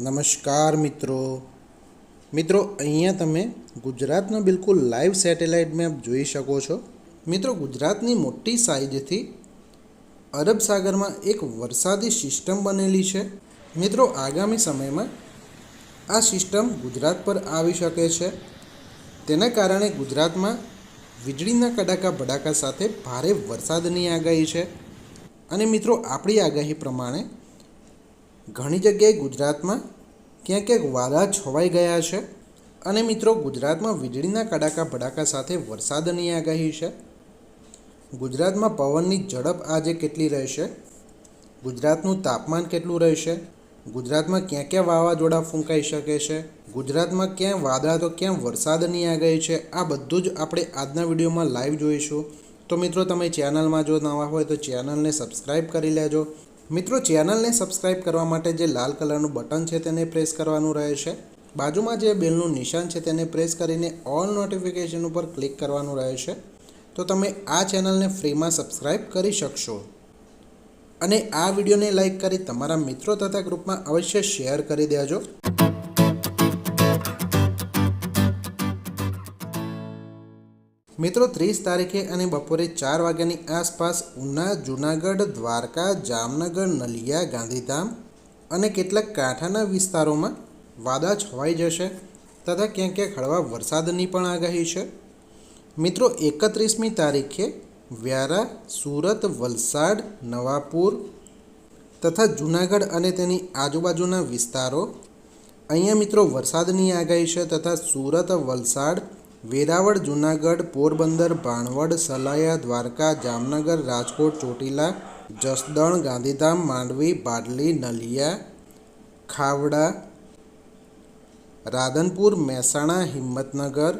નમસ્કાર મિત્રો. મિત્રો, અહીંયા તમે ગુજરાતનો બિલકુલ લાઈવ સેટેલાઇટ મેપ જોઈ શકો છો. મિત્રો, ગુજરાતની મોટી સાઇઝથી અરબ સાગરમાં એક વરસાદી સિસ્ટમ બનેલી છે. મિત્રો, આગામી સમયમાં આ સિસ્ટમ ગુજરાત પર આવી શકે છે. તેના કારણે ગુજરાતમાં વીજળીના કડાકા ભડાકા સાથે ભારે વરસાદની આગાહી છે. અને મિત્રો, આપણી આગાહી પ્રમાણે ઘણી જગ્યાએ ગુજરાતમાં ક્યાંક ક્યાંક વાદા છવાઈ ગયા છે અને મિત્રો ગુજરાતમાં વીજળીના કડાકા ભડાકા સાથે વરસાદની આગાહી છે. ગુજરાતમાં પવનની ઝડપ આજે કેટલી રહેશે? ગુજરાતનું તાપમાન કેટલું રહેશે? ગુજરાતમાં ક્યાં ક્યાં વાવાઝોડા ફૂંકાઈ શકે છે? ગુજરાતમાં ક્યાં વાદળા તો ક્યાં વરસાદની આગાહી છે? આ બધું જ આપણે આજના વિડીયોમાં લાઈવ જોઈશું. તો મિત્રો તમે ચેનલમાં જો નવા હોય તો ચેનલને સબસ્ક્રાઈબ કરી લેજો. મિત્રો, ચેનલને સબસ્ક્રાઇબ કરવા માટે જે લાલ કલરનું બટન છે તેને પ્રેસ કરવાનું રહે છે. બાજુમાં જે બેલનું નિશાન છે તેને પ્રેસ કરીને ઓલ નોટિફિકેશન ઉપર ક્લિક કરવાનું રહે છે. તો તમે આ ચેનલને ફ્રીમાં સબસ્ક્રાઈબ કરી શકશો. અને આ વિડીયોને લાઇક કરી તમારા મિત્રો તથા ગ્રુપમાં અવશ્ય શેર કરી દેજો. મિત્રો, ત્રીસ તારીખે અને બપોરે ચાર વાગ્યાની આસપાસ ઉના, જૂનાગઢ, દ્વારકા, જામનગર, નલિયા, ગાંધીધામ અને કેટલાક કાંઠાના વિસ્તારોમાં વાદા છવાઈ જશે તથા ક્યાંક ક્યાંક હળવા વરસાદની પણ આગાહી છે. મિત્રો, એકત્રીસમી તારીખે વ્યારા, સુરત, વલસાડ, નવાપુર તથા જૂનાગઢ અને તેની આજુબાજુના વિસ્તારો અહીંયા મિત્રો વરસાદની આગાહી છે તથા સુરત, વલસાડ વેરાવળ, જુનાગઢ, પોરબંદર, ભાણવડ, સલાયા, દ્વારકા, જામનગર, રાજકોટ, ચોટીલા, જસદણ, ગાંધીધામ, માંડવી બાડલી નલિયા, ખાવડા, રાધનપુર, મહેસાણા, હિંમતનગર.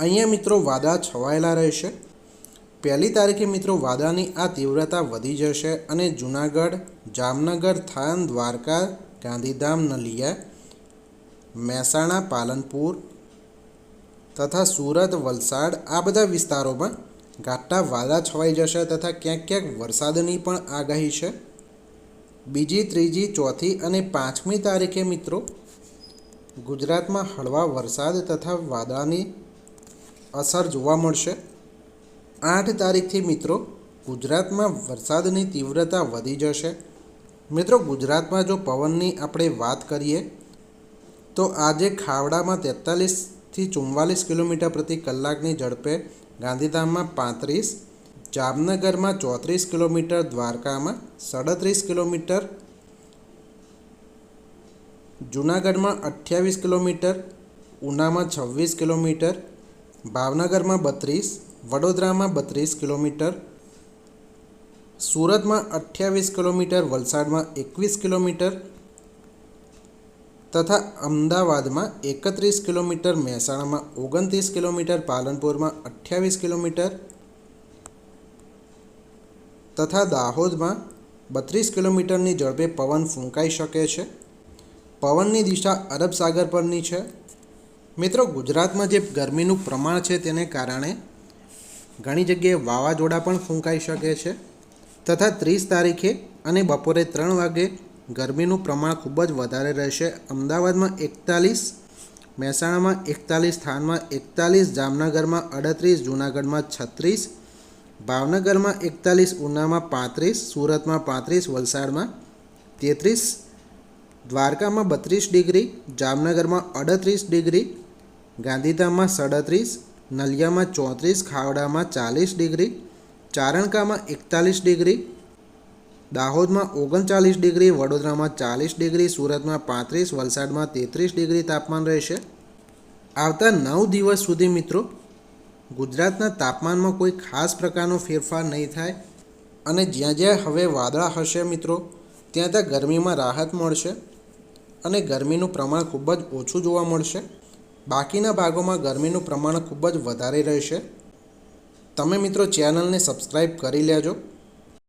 અહીંયા મિત્રો વાદળા છવાયેલા રહેશે. પહેલી તારીખે મિત્રો વાદળાની આ તીવ્રતા વધી જશે અને જૂનાગઢ, જામનગર, થાન, દ્વારકા, ગાંધીધામ, નલિયા, મહેસાણા, પાલનપુર તથા સુરત, વલસાડ આ બધા વિસ્તારોમાં ઘાટા વાદા છવાઈ જશે તથા ક્યાંક ક્યાંક વરસાદની પણ આગાહી છે. બીજી, ત્રીજી, ચોથી અને પાંચમી તારીખે મિત્રો ગુજરાતમાં હળવા વરસાદ તથા વાદળાની અસર જોવા મળશે. આઠ તારીખથી મિત્રો ગુજરાતમાં વરસાદની તીવ્રતા વધી જશે. મિત્રો ગુજરાતમાં જો પવનની આપણે વાત કરીએ તો આજે ખાવડામાં તેતાલીસથી ચુમ્માલીસ કિલોમીટર પ્રતિ કલાકની ઝડપે ગાંધીધામમાં પાંત્રીસ, જામનગરમાં ચોત્રીસ કિલોમીટર, દ્વારકામાં સાડત્રીસ કિલોમીટર, જૂનાગઢમાં અઠ્યાવીસ કિલોમીટર, ઉનામાં છવ્વીસ કિલોમીટર, ભાવનગરમાં બત્રીસ, વડોદરામાં બત્રીસ કિલોમીટર, સુરતમાં અઠ્યાવીસ કિલોમીટર, વલસાડમાં એકવીસ કિલોમીટર તથા અમદાવાદમાં એકત્રીસ કિલોમીટર મહેસાણામાં ઓગણત્રીસ કિલોમીટર પાલનપુરમાં અઠ્યાવીસ કિલોમીટર તથા દાહોદમાં બત્રીસ કિલોમીટરની ઝડપે પવન ફૂંકાઈ શકે છે. પવનની દિશા અરબ સાગર પરની છે. મિત્રો, ગુજરાતમાં જે ગરમીનું પ્રમાણ છે તેને કારણે ઘણી જગ્યાએ વાવાઝોડા પણ ફૂંકાઈ શકે છે. તથા ત્રીસ તારીખે અને બપોરે ત્રણ વાગે ગરમીનું પ્રમાણ ખૂબ જ વધારે રહેશે. અમદાવાદમાં એકતાલીસ, મહેસાણામાં એકતાલીસ, થાનમાં એકતાલીસ, જામનગરમાં અડત્રીસ, જૂનાગઢમાં છત્રીસ, ભાવનગરમાં એકતાલીસ, ઉનામાં પાંત્રીસ, સુરતમાં પાંત્રીસ, વલસાડમાં તેત્રીસ, દ્વારકામાં બત્રીસ ડિગ્રી, જામનગરમાં અડત્રીસ ડિગ્રી, ગાંધીધામમાં સડત્રીસ, નલિયામાં ચોત્રીસ, ખાવડામાં ચાલીસ ડિગ્રી, ચારણકામાં એકતાલીસ ડિગ્રી દાહોદમાં ઓગણચાલીસ ડિગ્રી, વડોદરામાં ચાલીસ ડિગ્રી, સુરતમાં પાંત્રીસ, વલસાડમાં તેત્રીસ ડિગ્રી તાપમાન રહેશે. આવતા નવ દિવસ સુધી મિત્રો, ગુજરાતના તાપમાનમાં કોઈ ખાસ પ્રકારનો ફેરફાર નહીં થાય અને જ્યાં જ્યાં હવે વાદળા હશે મિત્રો, ત્યાં ત્યાં ગરમીમાં રાહત મળશે અને ગરમીનું પ્રમાણ ખૂબ જ ઓછું જોવા મળશે. બાકીના ભાગોમાં ગરમીનું પ્રમાણ ખૂબ જ વધારે રહેશે. તમે મિત્રો ચેનલને સબસ્ક્રાઈબ કરી લેજો.